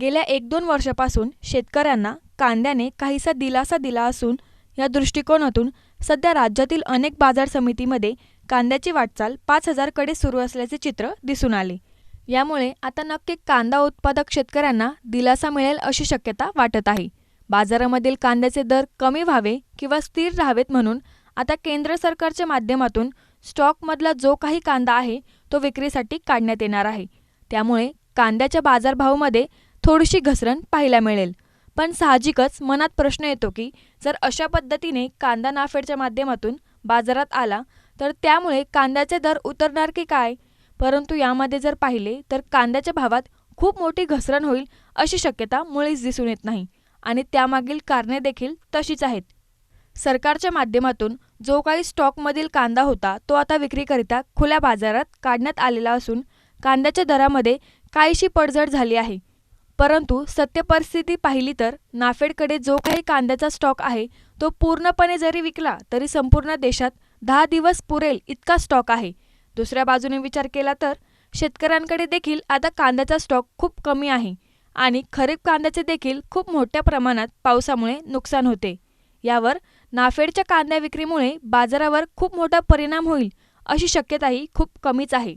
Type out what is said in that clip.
गेल्या एक दोन वर्षापासून शेतकऱ्यांना कांद्याने काहीसा दिलासा दिला असून या दृष्टिकोनातून सध्या राज्यातील अनेक बाजार समितीमध्ये कांद्याची वाटचाल पाच हजारकडे सुरू असल्याचे चित्र दिसून आले. यामुळे आता नक्की कांदा उत्पादक शेतकऱ्यांना दिलासा मिळेल अशी शक्यता वाटत आहे. बाजारामधील कांद्याचे दर कमी व्हावे किंवा स्थिर राहावेत म्हणून आता केंद्र सरकारच्या माध्यमातून स्टॉकमधला जो काही कांदा आहे तो विक्रीसाठी काढण्यात येणार आहे. त्यामुळे कांद्याच्या बाजारभावामध्ये थोडीशी घसरण पाहायला मिळेल. पण साहजिकच मनात प्रश्न येतो की जर अशा पद्धतीने कांदा नाफेडच्या माध्यमातून बाजारात आला तर त्यामुळे कांद्याचे दर उतरणार की काय? परंतु यामध्ये जर पाहिले तर कांद्याच्या भावात खूप मोठी घसरण होईल अशी शक्यता मुळीच दिसून येत नाही आणि त्यामागील कारणे देखील तशीच आहेत. सरकारच्या माध्यमातून जो काही स्टॉकमधील कांदा होता तो आता विक्रीकरिता खुल्या बाजारात काढण्यात आलेला असून कांद्याच्या दरामध्ये काहीशी पडझड झाली आहे. परंतु सत्य परिस्थिती पाहिली तर नाफेडकडे जो काही कांद्याचा स्टॉक आहे तो पूर्णपणे जरी विकला तरी संपूर्ण देशात दहा दिवस पुरेल इतका स्टॉक आहे. दुसऱ्या बाजूने विचार केला तर शेतकऱ्यांकडे देखील आता कांद्याचा स्टॉक खूप कमी आहे आणि खरीप कांद्याचे देखील खूप मोठ्या प्रमाणात पावसामुळे नुकसान होते. यावर नाफेडच्या कांद्या विक्रीमुळे बाजारावर खूप मोठा परिणाम होईल अशी शक्यताही खूप कमीच आहे.